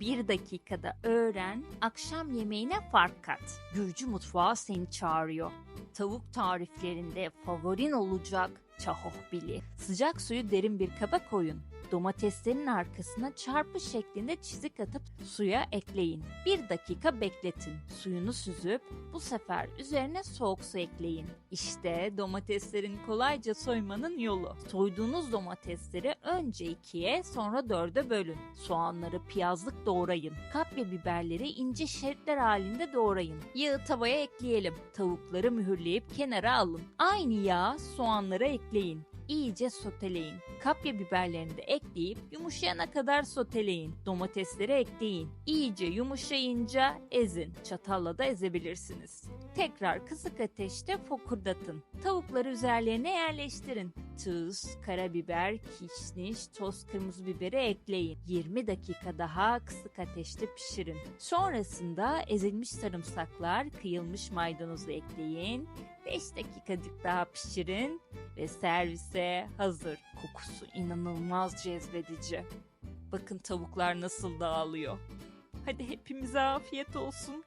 Bir dakikada öğren, akşam yemeğine fark kat. Gürcü mutfağı seni çağırıyor. Tavuk tariflerinde favorin olacak çahohbili. Sıcak suyu derin bir kaba koyun. Domateslerin arkasına çarpı şeklinde çizik atıp suya ekleyin. Bir dakika bekletin. Suyunu süzüp bu sefer üzerine soğuk su ekleyin. İşte domateslerin kolayca soymanın yolu. Soyduğunuz domatesleri önce ikiye sonra dörde bölün. Soğanları piyazlık doğrayın. Kapya biberleri ince şeritler halinde doğrayın. Yağı tavaya ekleyelim. Tavukları mühürleyip kenara alın. Aynı yağı soğanlara ekleyin iyice soteleyin. Kapya biberlerini de ekleyip yumuşayana kadar soteleyin. Domatesleri ekleyin. İyice yumuşayınca ezin. Çatalla da ezebilirsiniz. Tekrar kısık ateşte fokurdatın. Tavukları üzerlerine yerleştirin. Tuz, karabiber, kişniş, toz kırmızı biberi ekleyin. 20 dakika daha kısık ateşte pişirin. Sonrasında ezilmiş sarımsaklar, kıyılmış maydanozu ekleyin. 5 dakikacık daha pişirin ve servise hazır. Kokusu inanılmaz cezbedici. Bakın tavuklar nasıl dağılıyor. Hadi hepimize afiyet olsun.